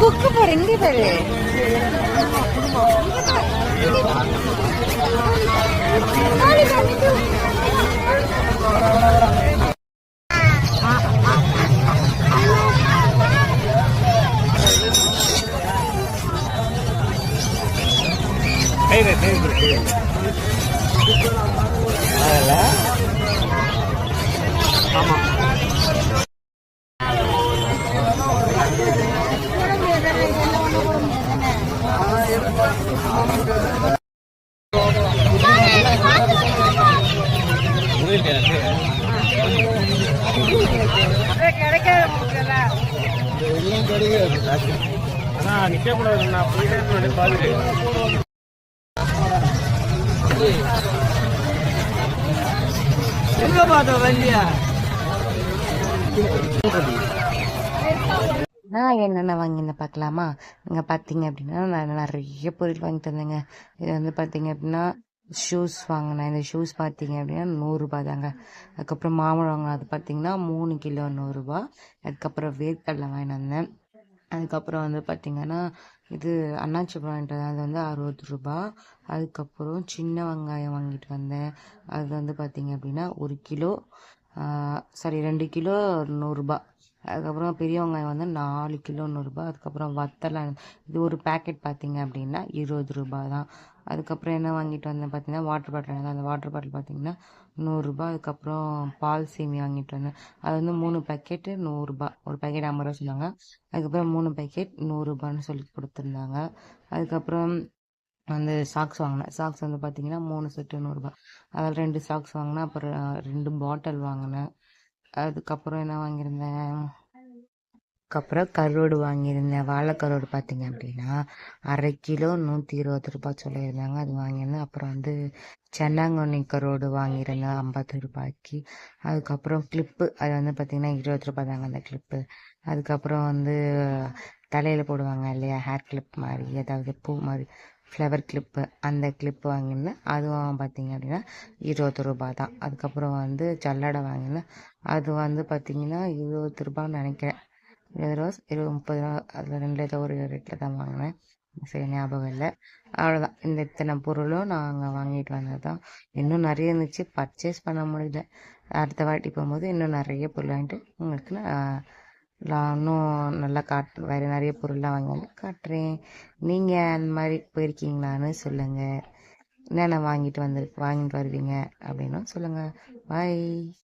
குக்கு பாரு இங்கே பாரு தயிர் தயிர் இருக்கு அதில் ஆமாம் கிடைக்காது பாதுகாப்பு நான் என்னென்ன வாங்கியிருந்தேன் பார்க்கலாமா? இங்கே பார்த்தீங்க அப்படின்னா நான் நிறைய பொருள் வாங்கி தந்தேங்க. இது வந்து பார்த்தீங்க அப்படின்னா ஷூஸ் வாங்கினேன். இந்த ஷூஸ் பார்த்தீங்க அப்படின்னா நூறுரூபா தாங்க. அதுக்கப்புறம் மாம்பழம் வாங்கினேன் அது பார்த்தீங்கன்னா மூணு கிலோ நூறுரூபா. அதுக்கப்புறம் வேர்க்கடலை வாங்கிட்டு வந்தேன் அதுக்கப்புறம் வந்து பார்த்திங்கன்னா இது அண்ணாச்சி பழம் அது வந்து அறுபது ரூபா. அதுக்கப்புறம் சின்ன வெங்காயம் வாங்கிட்டு வந்தேன். அது வந்து பார்த்திங்க அப்படின்னா ஒரு கிலோ சாரி ரெண்டு கிலோ நூறுரூபா அதுக்கப்புறம் பெரிய வெங்காயம் வந்து நாலு கிலோ நூறுரூபா அதுக்கப்புறம் வத்தலை இது ஒரு பேக்கெட் பார்த்தீங்க அப்படின்னா இருபது ரூபா தான். அதுக்கப்புறம் என்ன வாங்கிட்டு வந்தேன் பார்த்தீங்கன்னா வாட்டர் பாட்டில் அந்த வாட்டர் பாட்டில் பார்த்தீங்கன்னா நூறுரூபா அதுக்கப்புறம் பால் சேமி வாங்கிட்டு வந்தேன். அது வந்து மூணு பேக்கெட்டு நூறுரூபா ஒரு பேக்கெட் ஐம்பது ரூபா சொன்னாங்க. அதுக்கப்புறம் மூணு பேக்கெட் நூறுரூபான்னு சொல்லி கொடுத்துருந்தாங்க. அதுக்கப்புறம் வந்து சாக்ஸ் வாங்கினேன். சாக்ஸ் வந்து பார்த்தீங்கன்னா மூணு செட்டு நூறுரூபா அதில் ரெண்டு சாக்ஸ் வாங்கினேன். அப்புறம் ரெண்டு பாட்டில் வாங்கினேன். அதுக்கப்புறம் என்ன வாங்கியிருந்தேன்? அதுக்கப்புறம் கருவாடு வாங்கியிருந்தேன். வாழைக்கருவாடு பார்த்தீங்க அப்படின்னா அரை கிலோ நூற்றி இருபது ரூபாய் சொல்லியிருந்தாங்க. அது வாங்கியிருந்தேன். அப்புறம் வந்து சென்னாங்கண்ணி கருவாடு வாங்கியிருந்தேன் ஐம்பது ரூபாய்க்கு. அதுக்கப்புறம் கிளிப்பு அது வந்து பார்த்திங்கன்னா இருபது ரூபாய் தாங்க அந்த கிளிப்பு அதுக்கப்புறம் வந்து தலையில் போடுவாங்க இல்லையா? ஹேர் கிளிப் மாதிரி ஏதாவது பூ மாதிரி. ஃப்ளவர் கிளிப்பு அந்த கிளிப்பு வாங்கியிருந்தேன் அதுவும் பார்த்திங்க அப்படின்னா இருபது ரூபா தான் அதுக்கப்புறம் வந்து ஜல்லடை வாங்கியிருந்தேன் அது வந்து பார்த்திங்கன்னா இருபது ரூபான்னு நினைக்கிறேன். இருபது ரூபா இருபது முப்பது ரூபா அதில் ரெண்டு ஏதோ ஒரு ரேட்டில் தான் வாங்கினேன். சரி ஞாபகம் இல்லை. அவ்வளோதான் இந்த இத்தனை பொருளும் நாங்கள் வாங்கிட்டு வந்தது தான் இன்னும் நிறைய இருந்துச்சு. பர்ச்சேஸ் பண்ண முடியல. அடுத்த வாட்டி போகும்போது இன்னும் நிறைய பொருள் வாங்கிட்டு உங்களுக்கு நான் நான் இன்னும் நல்லா காட் வேறு நிறைய பொருள்லாம் வாங்கினாலும் காட்டுறேன். நீங்கள் அந்த மாதிரி போயிருக்கீங்களான்னு சொல்லுங்கள் என்னென்ன வாங்கிட்டு வந்து வாங்கிட்டு வருவீங்க அப்படின்னும் சொல்லுங்கள் பாய்